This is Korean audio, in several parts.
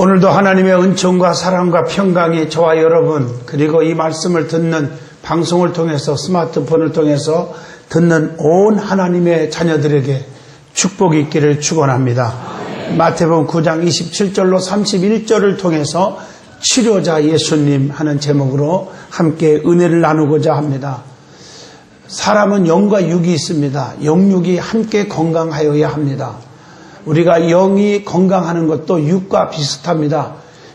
오늘도 하나님의 은총과 사랑과 평강이 저와 여러분 그리고 이 말씀을 듣는 방송을 통해서 스마트폰을 통해서 듣는 온 하나님의 자녀들에게 축복이 있기를 축원합니다. 마태복음 9장 27절로 31절을 통해서 치료자 예수님 하는 제목으로 함께 은혜를 나누고자 합니다. 사람은 영과 육이 있습니다. 영육이 함께 건강하여야 합니다. 우리가 영이 건강하는 것도 육과 비슷합니다.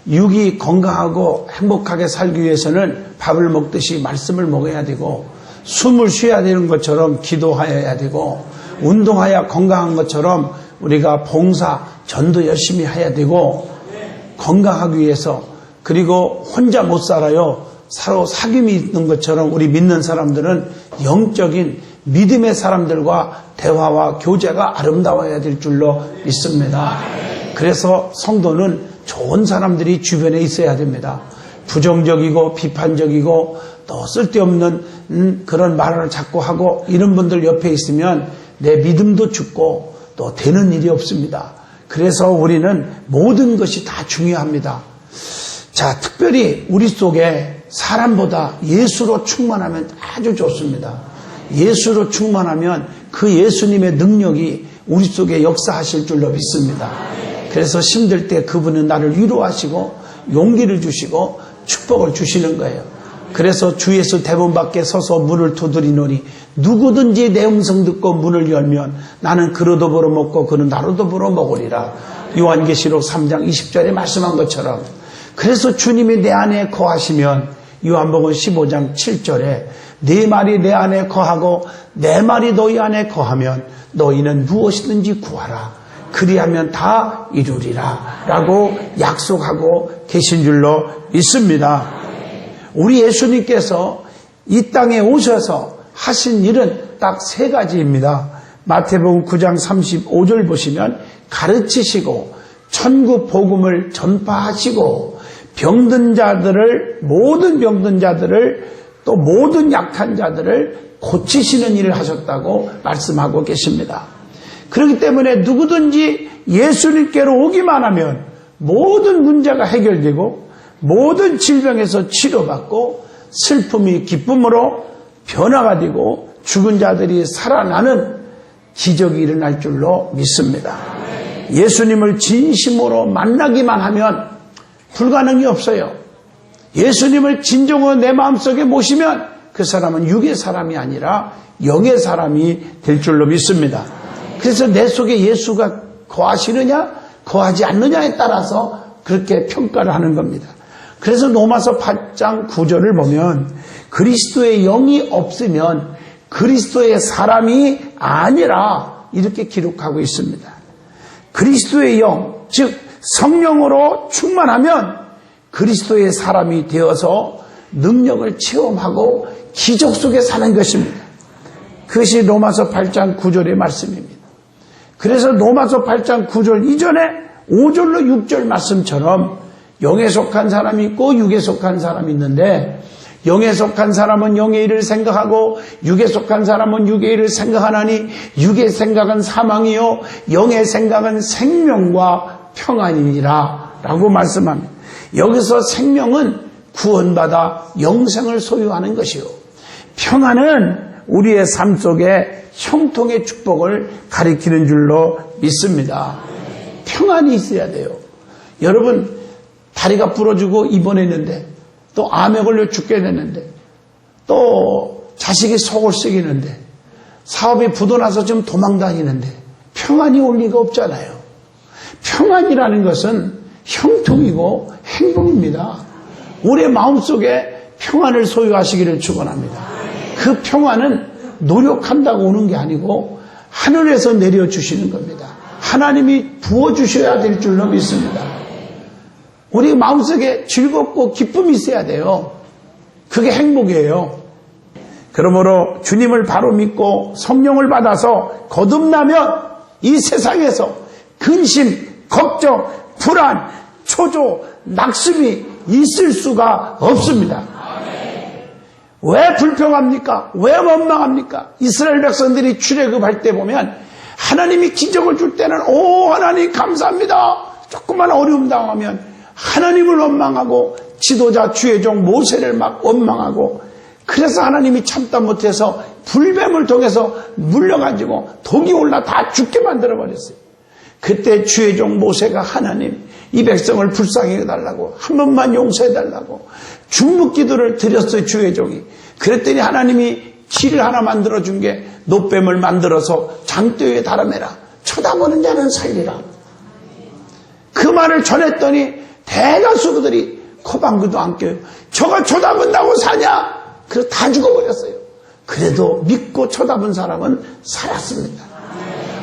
육이 건강하고 행복하게 살기 위해서는 밥을 먹듯이 말씀을 먹어야 되고 숨을 쉬어야 되는 것처럼 기도하여야 되고 운동하여 건강한 것처럼 우리가 봉사, 전도 열심히 해야 되고 건강하기 위해서 그리고 혼자 못 살아요. 서로 사귐이 있는 것처럼 우리 믿는 사람들은 영적인 믿음의 사람들과 대화와 교제가 아름다워야 될 줄로 믿습니다. 그래서 성도는 좋은 사람들이 주변에 있어야 됩니다. 부정적이고 비판적이고 또 쓸데없는 음, 그런 말을 자꾸 하고 이런 분들 옆에 있으면 내 믿음도 죽고 또 되는 일이 없습니다. 그래서 우리는 모든 것이 다 중요합니다. 자, 특별히 우리 속에 사람보다 예수로 충만하면 아주 좋습니다. 예수로 충만하면 그 예수님의 능력이 우리 속에 역사하실 줄로 믿습니다. 그래서 힘들 때 그분은 나를 위로하시고 용기를 주시고 축복을 주시는 거예요. 그래서 주 예수 대문 밖에 서서 문을 두드리노니 누구든지 내 음성 듣고 문을 열면 나는 그로도 벌어먹고 그는 나로도 벌어먹으리라. 요한계시록 3장 20절에 말씀한 것처럼 그래서 주님이 내 안에 거하시면 요한복음 15장 7절에 네 말이 내 안에 거하고 내 말이 너희 안에 거하면 너희는 무엇이든지 구하라. 그리하면 다 이루리라. 라고 약속하고 계신 줄로 믿습니다. 우리 예수님께서 이 땅에 오셔서 하신 일은 딱 세 가지입니다. 마태복음 9장 35절 보시면 가르치시고 천국 복음을 전파하시고 병든 자들을 모든 병든 자들을 또 모든 약한 자들을 고치시는 일을 하셨다고 말씀하고 계십니다. 그렇기 때문에 누구든지 예수님께로 오기만 하면 모든 문제가 해결되고 모든 질병에서 치료받고 슬픔이 기쁨으로 변화가 되고 죽은 자들이 살아나는 기적이 일어날 줄로 믿습니다. 예수님을 진심으로 만나기만 하면 불가능이 없어요. 예수님을 진정으로 내 마음속에 모시면 그 사람은 육의 사람이 아니라 영의 사람이 될 줄로 믿습니다. 그래서 내 속에 예수가 거하시느냐, 거하지 않느냐에 따라서 그렇게 평가를 하는 겁니다. 그래서 로마서 8장 9절을 보면 그리스도의 영이 없으면 그리스도의 사람이 아니라 이렇게 기록하고 있습니다. 그리스도의 영, 즉 성령으로 충만하면 그리스도의 사람이 되어서 능력을 체험하고 기적 속에 사는 것입니다. 그것이 로마서 8장 9절의 말씀입니다. 그래서 로마서 8장 9절 이전에 5절로 6절 말씀처럼 영에 속한 사람이 있고 육에 속한 사람이 있는데 영에 속한 사람은 영의 일을 생각하고 육에 속한 사람은 육의 일을 생각하나니 육의 생각은 사망이요 영의 생각은 생명과 평안이니라 라고 말씀합니다. 여기서 생명은 구원받아 영생을 소유하는 것이요. 평안은 우리의 삶 속에 형통의 축복을 가리키는 줄로 믿습니다. 평안이 있어야 돼요. 여러분, 다리가 부러지고 입원했는데, 또 암에 걸려 죽게 됐는데, 또 자식이 속을 썩이는데, 사업이 부도나서 지금 도망 다니는데, 평안이 올 리가 없잖아요. 평안이라는 것은 형통이고 행복입니다. 우리의 마음속에 평안을 소유하시기를 축원합니다. 그 평안은 노력한다고 오는 게 아니고 하늘에서 내려 주시는 겁니다. 하나님이 부어 주셔야 될 줄로 믿습니다. 우리 마음속에 즐겁고 기쁨이 있어야 돼요. 그게 행복이에요. 그러므로 주님을 바로 믿고 성령을 받아서 거듭나면 이 세상에서 근심, 걱정, 불안, 초조, 낙심이 있을 수가 없습니다. 왜 불평합니까? 왜 원망합니까? 이스라엘 백성들이 출애굽할 때 보면 하나님이 기적을 줄 때는 오 하나님 감사합니다. 조금만 어려움 당하면 하나님을 원망하고 지도자 주의 종 모세를 막 원망하고 그래서 하나님이 참다 못해서 불뱀을 통해서 물려가지고 독이 올라 다 죽게 만들어 버렸어요. 그때 주의 종 모세가 하나님 이 백성을 불쌍히 해달라고 한 번만 용서해달라고 중복 기도를 드렸어요 주의 종이. 그랬더니 하나님이 길을 하나 만들어 준 게 노뱀을 만들어서 장대에 달아매라. 쳐다보는 자는 살리라. 그 말을 전했더니 대다수들이 코방구도 안 껴요. 저가 쳐다본다고 사냐? 그래서 다 죽어버렸어요. 그래도 믿고 쳐다본 사람은 살았습니다.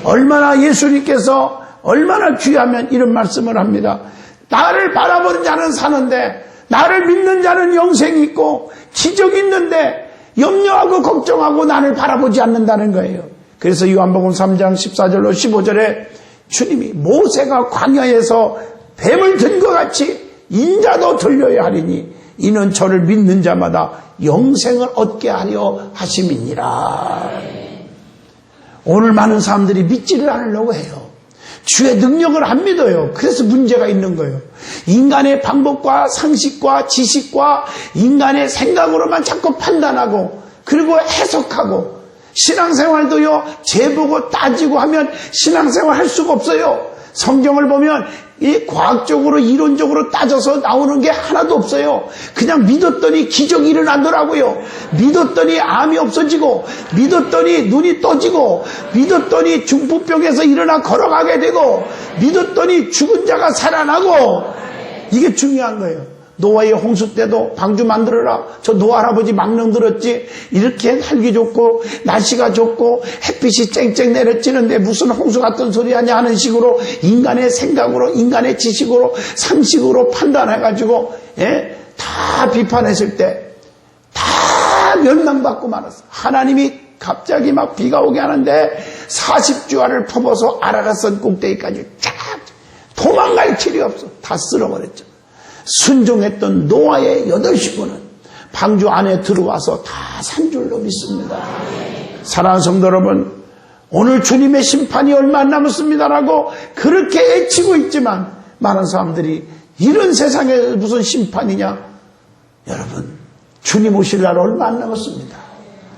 얼마나 예수님께서 얼마나 귀하면 이런 말씀을 합니다. 나를 바라보는 자는 사는데 나를 믿는 자는 영생이 있고 기적이 있는데 염려하고 걱정하고 나를 바라보지 않는다는 거예요. 그래서 요한복음 3장 14절로 15절에 주님이 모세가 광야에서 뱀을 든 것 같이 인자도 들려야 하리니 이는 저를 믿는 자마다 영생을 얻게 하려 하심이니라. 오늘 많은 사람들이 믿지를 않으려고 해요. 주의 능력을 안 믿어요. 그래서 문제가 있는 거예요. 인간의 방법과 상식과 지식과 인간의 생각으로만 자꾸 판단하고 그리고 해석하고 신앙생활도요 재보고 따지고 하면 신앙생활 할 수가 없어요. 성경을 보면 이 과학적으로 이론적으로 따져서 나오는 게 하나도 없어요. 그냥 믿었더니 기적이 일어나더라고요. 믿었더니 암이 없어지고 믿었더니 눈이 떠지고 믿었더니 중풍병에서 일어나 걸어가게 되고 믿었더니 죽은 자가 살아나고 이게 중요한 거예요. 노아의 홍수 때도 방주 만들어라. 저 노아 할아버지 망령 들었지. 이렇게 살기 좋고 날씨가 좋고 햇빛이 쨍쨍 내려지는데 무슨 홍수 같은 소리 하냐 하는 식으로 인간의 생각으로 인간의 지식으로 상식으로 판단해가지고 예? 다 비판했을 때 다 멸망받고 말았어. 하나님이 갑자기 막 비가 오게 하는데 40주화를 퍼버서 아라라선 꼭대기까지 쫙 도망갈 길이 없어. 다 쓸어버렸죠. 순종했던 노아의 여덟 식구는 방주 안에 들어와서 다 산 줄로 믿습니다. 사랑하는 성도 여러분, 오늘 주님의 심판이 얼마 안 남았습니다라고 그렇게 애치고 있지만 많은 사람들이 이런 세상에 무슨 심판이냐? 여러분, 주님 오실 날 얼마 안 남았습니다.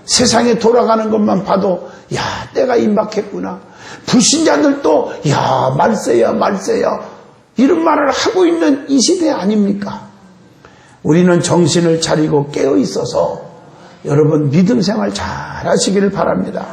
세상에 돌아가는 것만 봐도 야 때가 임박했구나. 불신자들도 야 말세야 말세야 이런 말을 하고 있는 이 시대 아닙니까? 우리는 정신을 차리고 깨어 있어서 여러분 믿음 생활 잘 하시기를 바랍니다.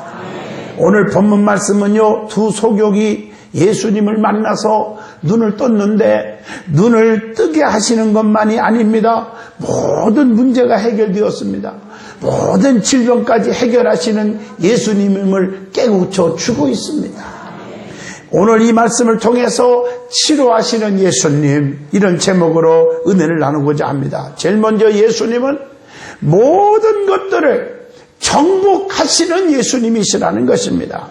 오늘 본문 말씀은요, 두 소격이 예수님을 만나서 눈을 떴는데 눈을 뜨게 하시는 것만이 아닙니다. 모든 문제가 해결되었습니다. 모든 질병까지 해결하시는 예수님을 깨우쳐 주고 있습니다. 오늘 이 말씀을 통해서 치료하시는 예수님 이런 제목으로 은혜를 나누고자 합니다. 제일 먼저 예수님은 모든 것들을 정복하시는 예수님이시라는 것입니다.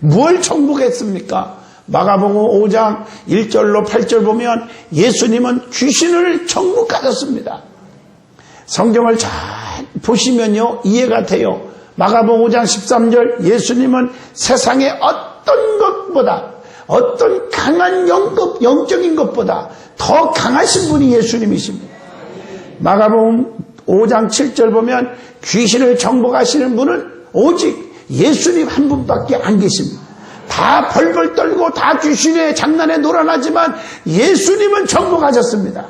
뭘 정복했습니까? 마가복음 5장 1절로 8절 보면 예수님은 귀신을 정복하셨습니다. 성경을 잘 보시면요 이해가 돼요. 마가복음 5장 13절 예수님은 세상의 어떤 것보다 어떤 강한 영급, 영적인 것보다 더 강하신 분이 예수님이십니다. 마가복음 5장 7절 보면 귀신을 정복하시는 분은 오직 예수님 한 분밖에 안 계십니다. 다 벌벌 떨고 다 귀신의 장난에 놀아나지만 예수님은 정복하셨습니다.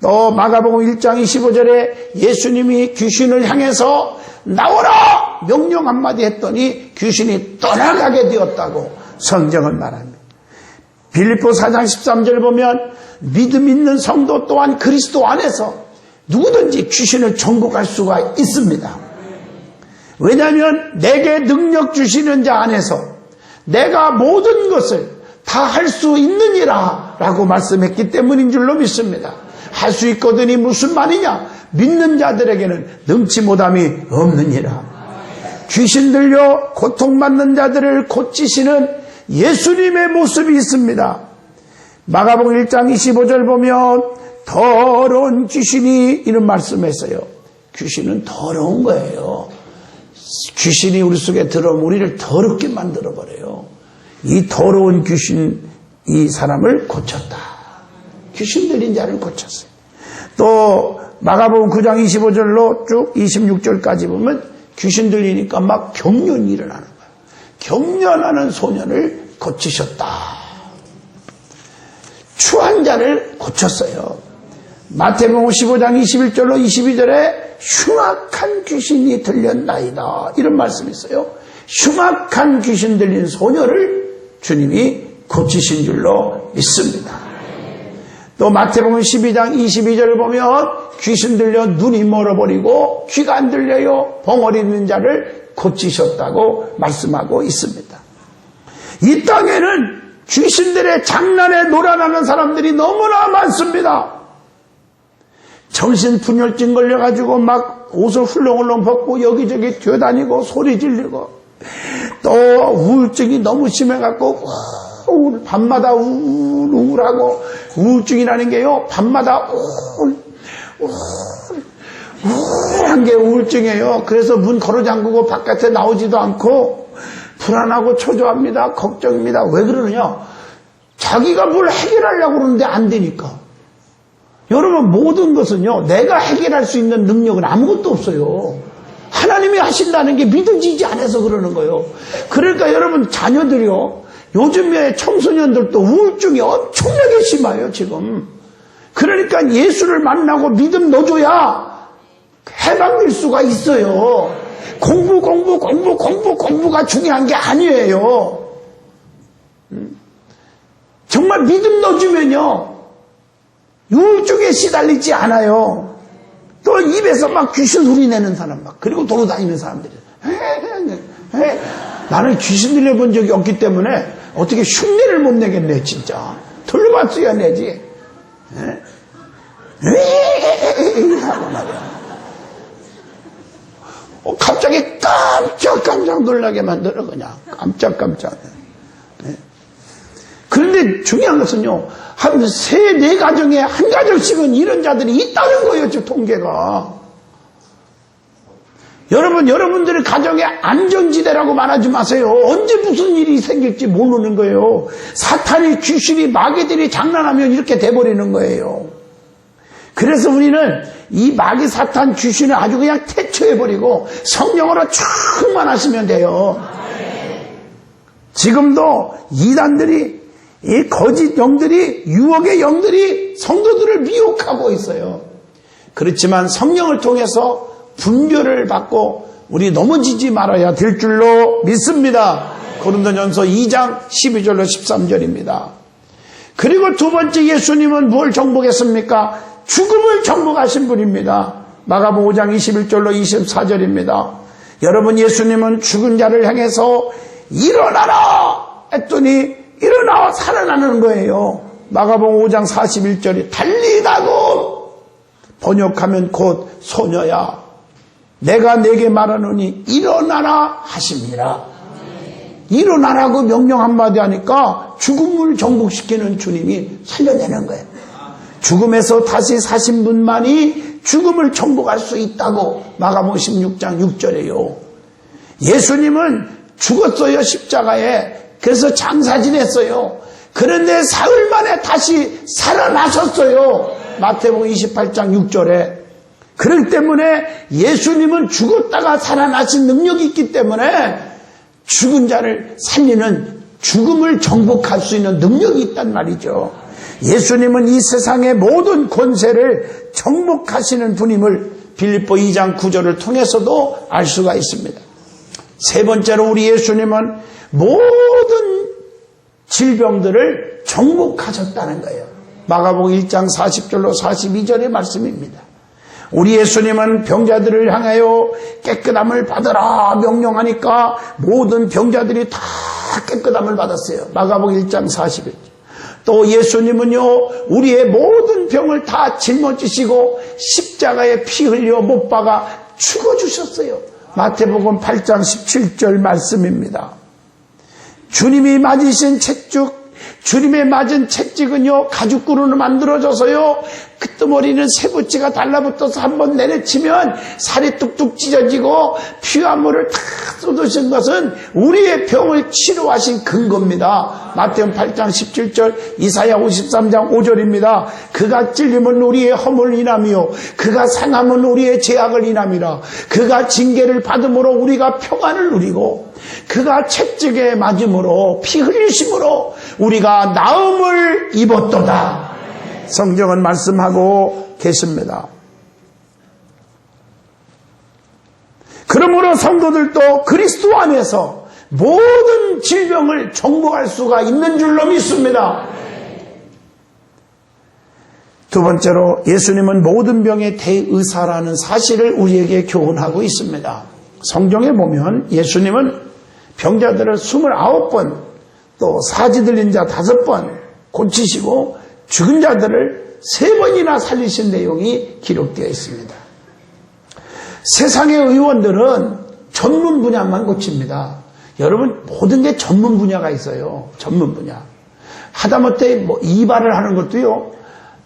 또 마가복음 1장 25절에 예수님이 귀신을 향해서 나오라 명령 한마디 했더니 귀신이 떠나가게 되었다고 성경은 말합니다. 빌립보 4장 13절 보면 믿음 있는 성도 또한 그리스도 안에서 누구든지 귀신을 정복할 수가 있습니다. 왜냐하면 내게 능력 주시는 자 안에서 내가 모든 것을 다 할 수 있느니라 라고 말씀했기 때문인 줄로 믿습니다. 할 수 있거든이 무슨 말이냐? 믿는 자들에게는 능치 못함이 없느니라. 귀신 들려 고통받는 자들을 고치시는 예수님의 모습이 있습니다. 마가복음 1장 25절 보면 더러운 귀신이 이런 말씀했어요. 귀신은 더러운 거예요. 귀신이 우리 속에 들어오면 우리를 더럽게 만들어버려요. 이 더러운 귀신, 이 사람을 고쳤다. 귀신 들린 자를 고쳤어요. 또 마가복음 9장 25절로 쭉 26절까지 보면 귀신 들리니까 막 경련이 일어나는 거예요. 경련하는 소년을 고치셨다. 추한 자를 고쳤어요. 마태복음 15장 21절로 22절에 흉악한 귀신이 들렸나이다. 이런 말씀이 있어요. 흉악한 귀신 들린 소녀를 주님이 고치신 줄로 믿습니다. 또 마태복음 12장 22절을 보면 귀신 들려 눈이 멀어버리고 귀가 안 들려요. 벙어리 있는 자를 고치셨다고 말씀하고 있습니다. 이 땅에는 귀신들의 장난에 놀아나는 사람들이 너무나 많습니다. 정신분열증 걸려가지고 막 옷을 훌렁훌렁 벗고 여기저기 뛰어다니고 소리 지르고 또 우울증이 너무 심해갖고 우울, 밤마다 우울, 우울하고 우울증이라는 게요 밤마다 우울, 우울, 우울한 게 우울증이에요. 그래서 문 걸어 잠그고 바깥에 나오지도 않고 불안하고 초조합니다. 걱정입니다. 왜 그러느냐? 자기가 뭘 해결하려고 그러는데 안 되니까. 여러분 모든 것은요 내가 해결할 수 있는 능력은 아무것도 없어요. 하나님이 하신다는 게 믿어지지 않아서 그러는 거예요. 그러니까 여러분 자녀들이요 요즘에 청소년들도 우울증이 엄청나게 심해요 지금. 그러니까 예수를 만나고 믿음 넣어줘야 해방될 수가 있어요. 공부 공부 공부 공부 공부가 중요한 게 아니에요. 음? 정말 믿음 넣어주면요 우울증에 시달리지 않아요. 또 입에서 막 귀신 소리 내는 사람 막 그리고 돌아다니는 사람들이 나는 귀신 들려본 적이 없기 때문에 어떻게 흉내를 못 내겠네 진짜. 들려봤어야 내지. 하고 말이야. 어, 갑자기 깜짝깜짝 놀라게 만들어 그냥. 깜짝깜짝. 그런데 중요한 것은요, 한 세, 네 가정에 한 가정씩은 이런 자들이 있다는 거예요, 저 통계가. 여러분, 여러분들의 가정의 안전지대라고 말하지 마세요. 언제 무슨 일이 생길지 모르는 거예요. 사탄이, 귀신이, 마귀들이 장난하면 이렇게 돼버리는 거예요. 그래서 우리는 이 마귀 사탄 귀신을 아주 그냥 태초해버리고 성령으로 충만하시면 돼요. 지금도 이단들이 이 거짓 영들이 유혹의 영들이 성도들을 미혹하고 있어요. 그렇지만 성령을 통해서 분별을 받고 우리 넘어지지 말아야 될 줄로 믿습니다. 고린도전서 2장 12절로 13절입니다. 그리고 두 번째 예수님은 뭘 정복했습니까? 죽음을 정복하신 분입니다. 마가복음 5장 21절로 24절입니다. 여러분 예수님은 죽은 자를 향해서 일어나라 했더니 일어나와 살아나는 거예요. 마가복음 5장 41절이 달리다고 번역하면 곧 소녀야. 내가 내게 말하노니 일어나라 하십니다. 일어나라고 명령 한마디 하니까 죽음을 정복시키는 주님이 살려내는 거예요. 죽음에서 다시 사신 분만이 죽음을 정복할 수 있다고 마가복음 16장 6절에요. 예수님은 죽었어요 십자가에 그래서 장사 지냈어요. 그런데 사흘 만에 다시 살아나셨어요. 마태복음 28장 6절에. 그렇기 때문에 예수님은 죽었다가 살아나신 능력이 있기 때문에 죽은 자를 살리는 죽음을 정복할 수 있는 능력이 있단 말이죠. 예수님은 이 세상의 모든 권세를 정복하시는 분임을 빌립보 2장 9절을 통해서도 알 수가 있습니다. 세 번째로 우리 예수님은 모든 질병들을 정복하셨다는 거예요. 마가복음 1장 40절로 42절의 말씀입니다. 우리 예수님은 병자들을 향하여 깨끗함을 받으라 명령하니까 모든 병자들이 다 깨끗함을 받았어요. 마가복음 1장 41절. 또 예수님은요, 우리의 모든 병을 다 짊어지시고 십자가에 피 흘려 못 박아 죽어주셨어요. 마태복음 8장 17절 말씀입니다. 주님이 맞으신 채쭉 주님의 맞은 채찍은요, 가죽구로는 만들어져서요, 끄트머리는 세부치가 달라붙어서 한번 내려치면 살이 뚝뚝 찢어지고 피와 물을 다 쏟으신 것은 우리의 병을 치료하신 근거입니다. 마태음 8장 17절, 이사야 53장 5절입니다. 그가 찔림은 우리의 허물 인함이요. 그가 상함은 우리의 죄악을 인함이라. 그가 징계를 받음으로 우리가 평안을 누리고 그가 채찍에 맞음으로 피 흘리심으로 우리가 나음을 입었도다. 성경은 말씀하고 계십니다. 그러므로 성도들도 그리스도 안에서 모든 질병을 정복할 수가 있는 줄로 믿습니다. 두 번째로 예수님은 모든 병의 대의사라는 사실을 우리에게 교훈하고 있습니다. 성경에 보면 예수님은 병자들을 29번 또 사지 들린 자 5번 고치시고 죽은 자들을 3번이나 살리신 내용이 기록되어 있습니다. 세상의 의원들은 전문 분야만 고칩니다. 여러분 모든 게 전문 분야가 있어요. 전문 분야. 하다못해 뭐 이발을 하는 것도요.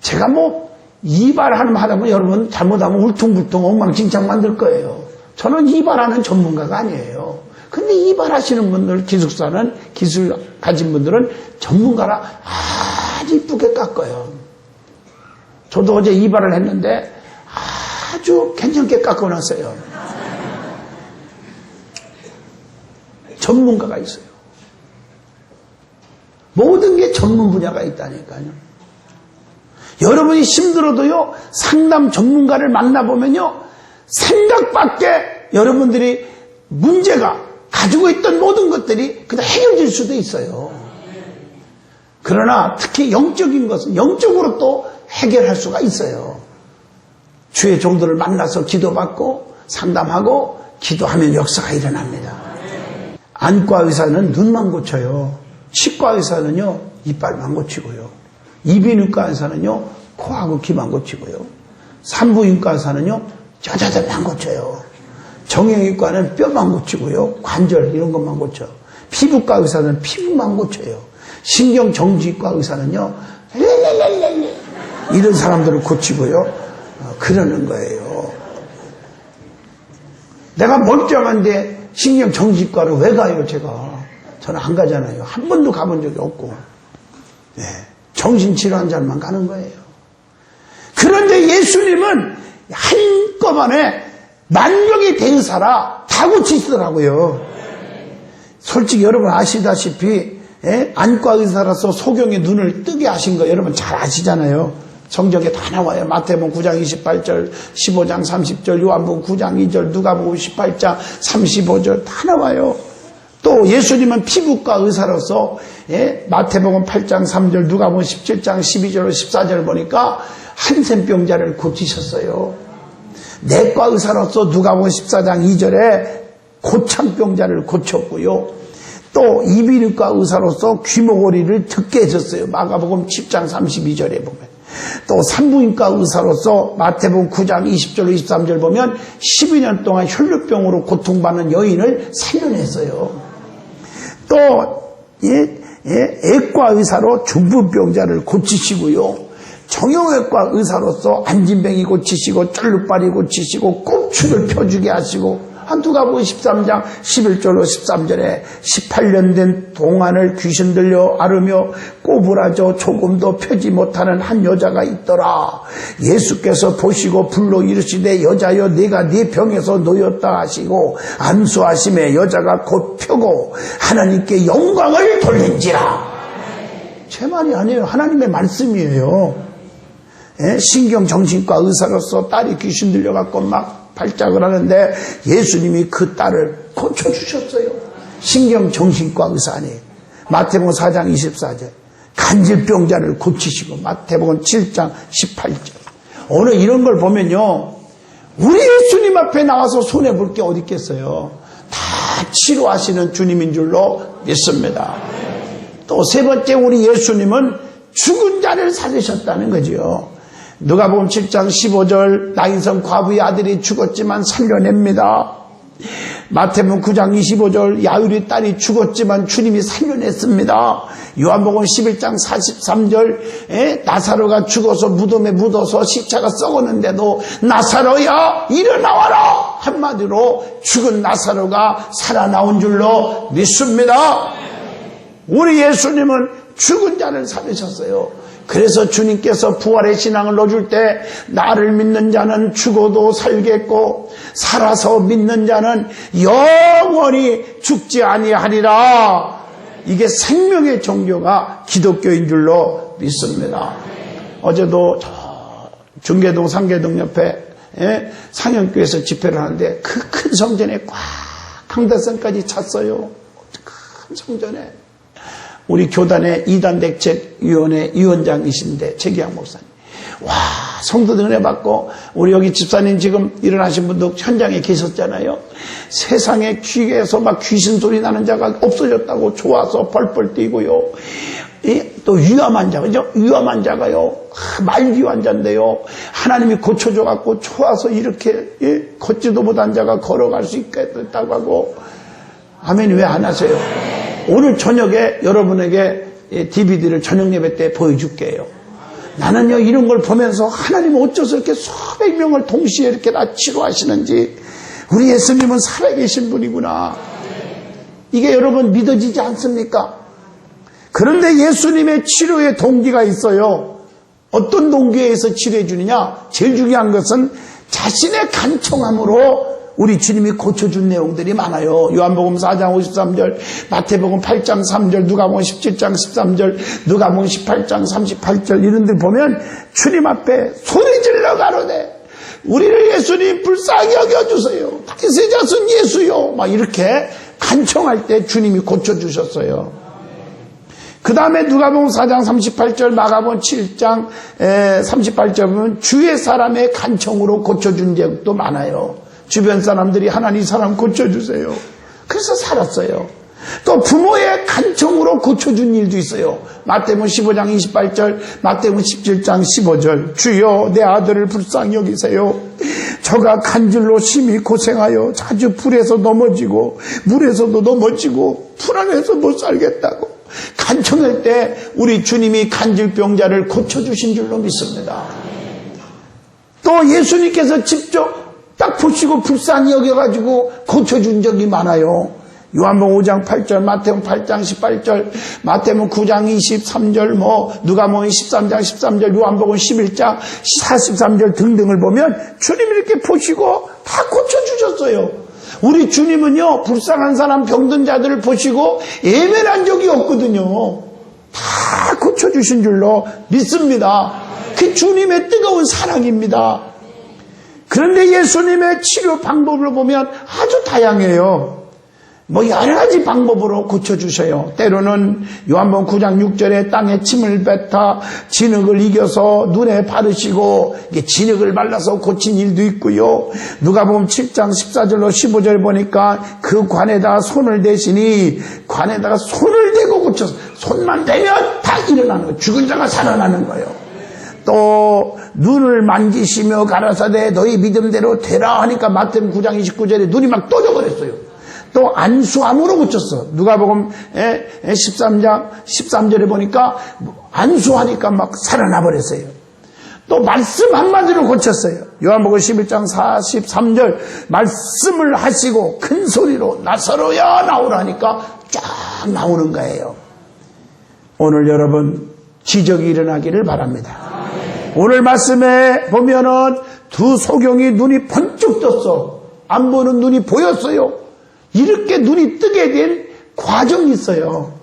제가 뭐 이발하는 하다 보면 여러분 잘못하면 울퉁불퉁 엉망진창 만들 거예요. 저는 이발하는 전문가가 아니에요. 근데 이발하시는 분들, 기숙사는 기술 가진 분들은 전문가라 아주 이쁘게 깎아요. 저도 어제 이발을 했는데 아주 괜찮게 깎아놨어요. 전문가가 있어요. 모든 게 전문 분야가 있다니까요. 여러분이 힘들어도요, 상담 전문가를 만나보면요, 생각밖에 여러분들이 문제가 가지고 있던 모든 것들이 그냥 해결될 수도 있어요. 그러나 특히 영적인 것은 영적으로 또 해결할 수가 있어요. 주의 종들을 만나서 기도받고 상담하고 기도하면 역사가 일어납니다. 안과 의사는 눈만 고쳐요. 치과 의사는요, 이빨만 고치고요. 이비인후과 의사는요, 코하고 귀만 고치고요. 산부인과 의사는요, 여자들만 고쳐요. 정형외과는 뼈만 고치고요. 관절 이런 것만 고쳐. 피부과 의사는 피부만 고쳐요. 신경정지과 의사는요. 이런 사람들을 고치고요. 어, 그러는 거예요. 내가 멀쩡한데 신경정지과를 왜 가요 제가. 저는 안 가잖아요. 한 번도 가본 적이 없고. 네. 정신치료 환자만 가는 거예요. 그런데 예수님은 한꺼번에 만병이 대의사라 다 고치시더라고요. 솔직히 여러분 아시다시피 예? 안과 의사라서 소경의 눈을 뜨게 하신 거 여러분 잘 아시잖아요. 성경에 다 나와요. 마태복음 9장 28절, 15장 30절, 요한복음 9장 2절, 누가복음 18장 35절 다 나와요. 또 예수님은 피부과 의사로서 예? 마태복음 8장 3절, 누가복음 17장 12절, 14절 보니까 한센병자를 고치셨어요. 내과 의사로서 누가복음 14장 2절에 고창병자를 고쳤고요. 또 이비인후과 의사로서 귀머거리를 듣게 해줬어요. 마가복음 10장 32절에 보면. 또 산부인과 의사로서 마태복음 9장 20절 23절 보면 12년 동안 혈류병으로 고통받는 여인을 살려냈어요. 또 예, 예, 애과 의사로 중풍병자를 고치시고요. 정형외과 의사로서 안진뱅이 고치시고 쫄루빨이 고치시고 꼽추를 펴주게 하시고 한두가보고 13장 11절로 13절에 18년 된 동안을 귀신 들려 앓으며 꼬부라져 조금도 펴지 못하는 한 여자가 있더라. 예수께서 보시고 불러 이르시되 여자여 네가 네 병에서 놓였다 하시고 안수하심에 여자가 곧 펴고 하나님께 영광을 돌린지라. 제 말이 아니에요. 하나님의 말씀이에요. 예? 신경정신과 의사로서 딸이 귀신 들려갖고 막 발작을 하는데 예수님이 그 딸을 고쳐주셨어요. 신경정신과 의사 아니에요. 마태복음 4장 24절. 간질병자를 고치시고 마태복음 7장 18절. 오늘 이런 걸 보면요. 우리 예수님 앞에 나와서 손해볼 게 어디 있겠어요. 다 치료하시는 주님인 줄로 믿습니다. 또 세 번째 우리 예수님은 죽은 자를 살리셨다는 거지요. 누가복음 7장 15절 나인성 과부의 아들이 죽었지만 살려냅니다. 마태복음 9장 25절 야율의 딸이 죽었지만 주님이 살려냈습니다. 요한복음 11장 43절 에? 나사로가 죽어서 무덤에 묻어서 시차가 썩었는데도 나사로야 일어나와라 한마디로 죽은 나사로가 살아나온 줄로 믿습니다. 우리 예수님은 죽은 자를 살리셨어요. 그래서 주님께서 부활의 신앙을 넣어줄 때 나를 믿는 자는 죽어도 살겠고 살아서 믿는 자는 영원히 죽지 아니하리라. 이게 생명의 종교가 기독교인 줄로 믿습니다. 어제도 저 중계동 상계동 옆에 예, 상영교에서 집회를 하는데 그 큰 성전에 꽉 강대선까지 찼어요. 큰 성전에. 우리 교단의 이단 대책 위원회 위원장이신데 최기양 목사님. 와 성도들 은혜 받고 우리 여기 집사님 지금 일어나신 분도 현장에 계셨잖아요. 세상에 귀에서 막 귀신 소리 나는 자가 없어졌다고 좋아서 벌벌 뛰고요. 이, 또 위험한 자, 그죠? 위험한 자가요. 아, 말기 환자인데요. 하나님이 고쳐줘 갖고 좋아서 이렇게 예, 걷지도 못한 자가 걸어갈 수 있게 됐다고 하고 아멘 왜 안 하세요? 오늘 저녁에 여러분에게 DVD를 저녁 예배 때 보여줄게요. 나는요, 이런 걸 보면서 하나님 어째서 이렇게 수백 명을 동시에 이렇게 다 치료하시는지, 우리 예수님은 살아계신 분이구나. 이게 여러분 믿어지지 않습니까? 그런데 예수님의 치료의 동기가 있어요. 어떤 동기에서 치료해 주느냐? 제일 중요한 것은 자신의 간청함으로 우리 주님이 고쳐준 내용들이 많아요. 요한복음 4장 53절, 마태복음 8장 3절, 누가복음 17장 13절, 누가복음 18장 38절 이런 데 보면 주님 앞에 소리 질러 가로되 우리를 예수님 불쌍히 여겨주세요. 다윗의 자손 예수요. 막 이렇게 간청할 때 주님이 고쳐주셨어요. 그 다음에 누가복음 4장 38절, 마가복음 7장 38절 보면 주의 사람의 간청으로 고쳐준 적도 많아요. 주변 사람들이 하나님 사람 고쳐주세요. 그래서 살았어요. 또 부모의 간청으로 고쳐준 일도 있어요. 마태복음 15장 28절, 마태복음 17장 15절. 주여 내 아들을 불쌍히 여기세요. 저가 간질로 심히 고생하여 자주 불에서 넘어지고 물에서도 넘어지고 불안해서 못 살겠다고. 간청할 때 우리 주님이 간질병자를 고쳐주신 줄로 믿습니다. 또 예수님께서 직접 딱 보시고 불쌍히 여겨가지고 고쳐준 적이 많아요. 요한복음 5장 8절, 마태복음 8장 18절, 마태복음 9장 23절, 뭐 누가복음 13장 13절, 요한복음 11장 43절 등등을 보면 주님이 이렇게 보시고 다 고쳐 주셨어요. 우리 주님은요 불쌍한 사람 병든 자들을 보시고 예매한 적이 없거든요. 다 고쳐 주신 줄로 믿습니다. 그 주님의 뜨거운 사랑입니다. 그런데 예수님의 치료 방법을 보면 아주 다양해요. 뭐 여러 가지 방법으로 고쳐주셔요. 때로는 요한복음 9장 6절에 땅에 침을 뱉어 진흙을 이겨서 눈에 바르시고 진흙을 발라서 고친 일도 있고요. 누가복음 7장 14절로 15절 보니까 그 관에다 손을 대시니 관에다가 손을 대고 고쳐서 손만 대면 다 일어나는 거예요. 죽은 자가 살아나는 거예요. 또 눈을 만지시며 가라사대 너희 믿음대로 되라 하니까 마태복음 9장 29절에 눈이 막 떠져버렸어요. 또 안수함으로 고쳤어. 누가복음 13장 13절에 보니까 안수하니까 막 살아나 버렸어요. 또 말씀 한마디로 고쳤어요. 요한복음 11장 43절 말씀을 하시고 큰 소리로 나서로야 나오라니까 쫙 나오는 거예요. 오늘 여러분 기적이 일어나기를 바랍니다. 오늘 말씀에 보면은 두 소경이 눈이 번쩍 떴어. 안 보는 눈이 보였어요. 이렇게 눈이 뜨게 된 과정이 있어요.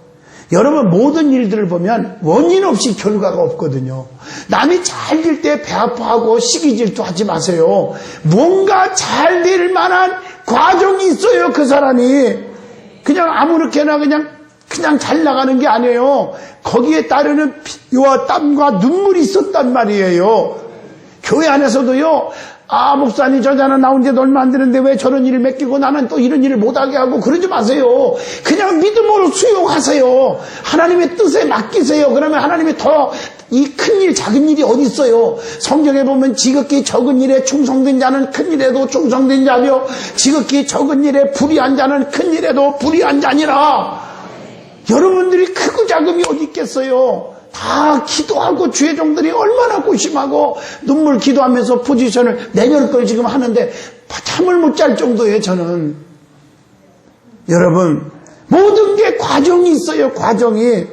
여러분 모든 일들을 보면 원인 없이 결과가 없거든요. 남이 잘 될 때 배 아파하고 시기 질투 하지 마세요. 뭔가 잘 될 만한 과정이 있어요. 그 사람이 그냥 아무렇게나 그냥 그냥 잘 나가는 게 아니에요. 거기에 따르는 피와 땀과 눈물이 있었단 말이에요. 교회 안에서도요. 아 목사님 저 자는 나온 지도 얼마 안 되는데 왜 저런 일을 맡기고 나는 또 이런 일을 못하게 하고 그러지 마세요. 그냥 믿음으로 수용하세요. 하나님의 뜻에 맡기세요. 그러면 하나님이 더 이 큰 일, 작은 일이 어디 있어요? 성경에 보면 지극히 적은 일에 충성된 자는 큰 일에도 충성된 자며 지극히 적은 일에 불의한 자는 큰 일에도 불의한 자니라. 여러분들이 크고 작음이 어디 있겠어요? 다 기도하고 주의 종들이 얼마나 고심하고 눈물 기도하면서 포지션을 내놓을 걸 지금 하는데 잠을 못 잘 정도예요, 저는. 여러분, 모든 게 과정이 있어요, 과정이.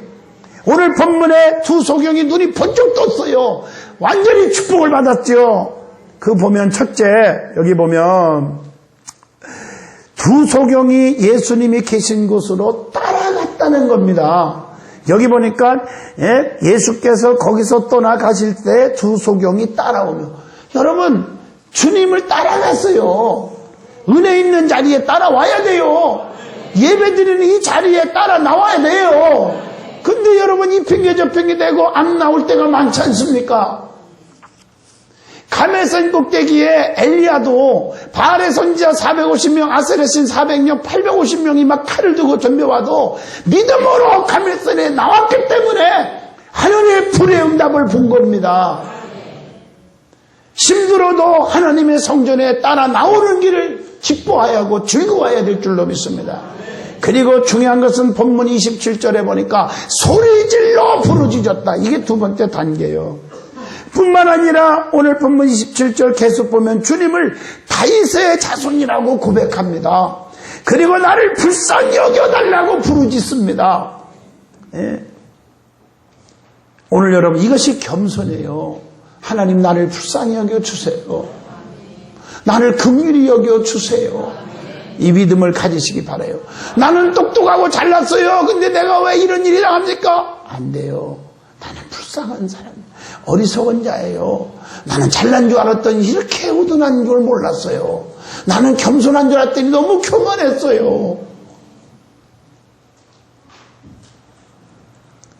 오늘 본문에 두 소경이 눈이 번쩍 떴어요. 완전히 축복을 받았죠. 그 보면 첫째, 여기 보면 두 소경이 예수님이 계신 곳으로 따라 갔다는 겁니다. 여기 보니까 예, 예수께서 거기서 떠나가실 때 두 소경이 따라오며 여러분 주님을 따라갔어요. 은혜 있는 자리에 따라와야 돼요. 예배 드리는 이 자리에 따라 나와야 돼요. 근데 여러분 이 핑계 저 핑계 대고 안 나올 때가 많지 않습니까? 감해산 꼭대기에 엘리야도 바알의 선지자 450명, 아세레신 400명, 850명이 막 칼을 들고 덤벼와도 믿음으로 감해산에 나왔기 때문에 하나님의 불의 응답을 본 겁니다. 힘들어도 하나님의 성전에 따라 나오는 길을 기뻐해야 하고 즐거워해야 될 줄로 믿습니다. 그리고 중요한 것은 본문 27절에 보니까 소리 질러 부르짖었다. 이게 두 번째 단계예요. 뿐만 아니라 오늘 본문 27절 계속 보면 주님을 다윗의 자손이라고 고백합니다. 그리고 나를 불쌍히 여겨달라고 부르짖습니다. 예. 오늘 여러분 이것이 겸손이에요. 하나님 나를 불쌍히 여겨 주세요. 나를 긍휼히 여겨 주세요. 이 믿음을 가지시기 바래요. 나는 똑똑하고 잘났어요. 근데 내가 왜 이런 일이 나갑니까? 안 돼요. 나는 불쌍한 사람, 어리석은 자예요. 나는 잘난 줄 알았더니 이렇게 우둔한 줄 몰랐어요. 나는 겸손한 줄 알았더니 너무 교만했어요.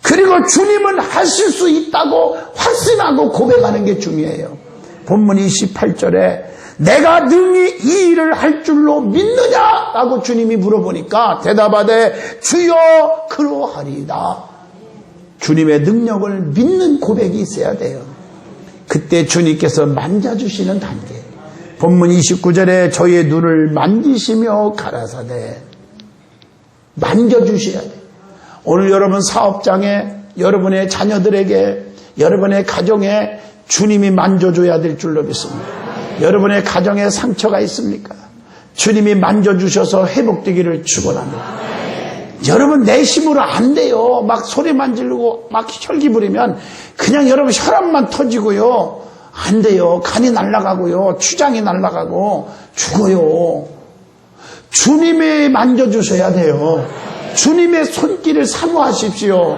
그리고 주님은 하실 수 있다고 확신하고 고백하는 게 중요해요. 본문 28절에 내가 능히 이 일을 할 줄로 믿느냐? 라고 주님이 물어보니까 대답하되 주여 그러하리이다. 주님의 능력을 믿는 고백이 있어야 돼요. 그때 주님께서 만져주시는 단계. 본문 29절에 저의 눈을 만지시며 가라사대 만져주셔야 돼요. 오늘 여러분 사업장에 여러분의 자녀들에게 여러분의 가정에 주님이 만져줘야 될 줄로 믿습니다. 여러분의 가정에 상처가 있습니까? 주님이 만져주셔서 회복되기를 축원합니다. 여러분 내심으로 안 돼요. 막 소리만 지르고 막 혈기 부리면 그냥 여러분 혈압만 터지고요. 안 돼요. 간이 날아가고요. 추장이 날아가고 죽어요. 주님이 만져주셔야 돼요. 주님의 손길을 사모하십시오.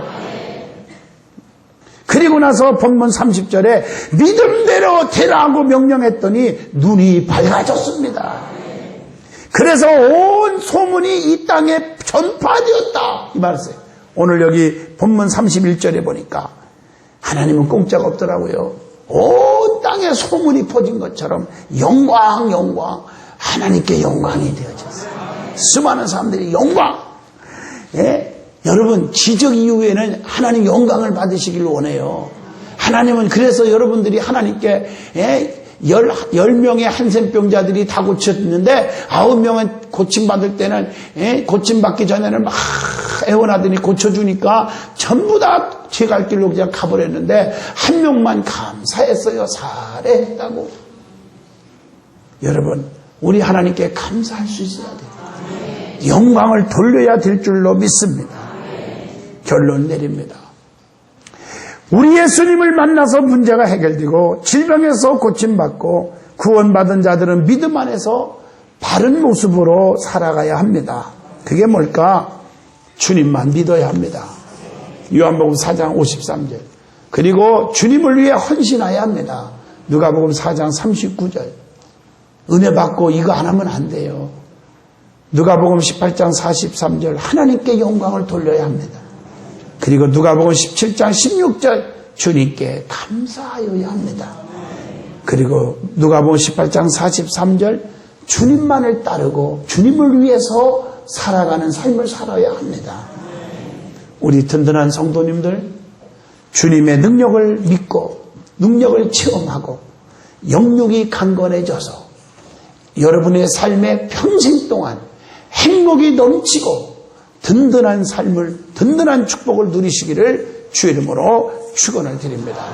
그리고 나서 본문 30절에 믿음대로 되라고 명령했더니 눈이 밝아졌습니다. 그래서 온 소문이 이 땅에 전파되었다. 이 말이세요. 오늘 여기 본문 31절에 보니까 하나님은 공짜가 없더라고요. 온 땅에 소문이 퍼진 것처럼 영광, 영광, 하나님께 영광이 되어졌어요. 수많은 사람들이 영광, 예? 여러분, 지적 이후에는 하나님 영광을 받으시길 원해요. 하나님은 그래서 여러분들이 하나님께, 예? 열, 열 명의 한센병자들이 다 고쳤는데, 아홉 명은 고침받을 때는, 예? 고침받기 전에는 막 애원하더니 고쳐주니까 전부 다 제 갈 길로 그냥 가버렸는데, 한 명만 감사했어요. 살해했다고. 여러분, 우리 하나님께 감사할 수 있어야 돼요. 영광을 돌려야 될 줄로 믿습니다. 결론 내립니다. 우리 예수님을 만나서 문제가 해결되고 질병에서 고침받고 구원받은 자들은 믿음 안에서 바른 모습으로 살아가야 합니다. 그게 뭘까? 주님만 믿어야 합니다. 요한복음 4장 53절. 그리고 주님을 위해 헌신해야 합니다. 누가복음 4장 39절. 은혜 받고 이거 안 하면 안 돼요. 누가복음 18장 43절. 하나님께 영광을 돌려야 합니다. 그리고 누가복음 17장 16절 주님께 감사하여야 합니다. 그리고 누가복음 18장 43절 주님만을 따르고 주님을 위해서 살아가는 삶을 살아야 합니다. 우리 든든한 성도님들 주님의 능력을 믿고 능력을 체험하고 영육이 강건해져서 여러분의 삶의 평생 동안 행복이 넘치고 든든한 삶을 든든한 축복을 누리시기를 주 이름으로 축원을 드립니다.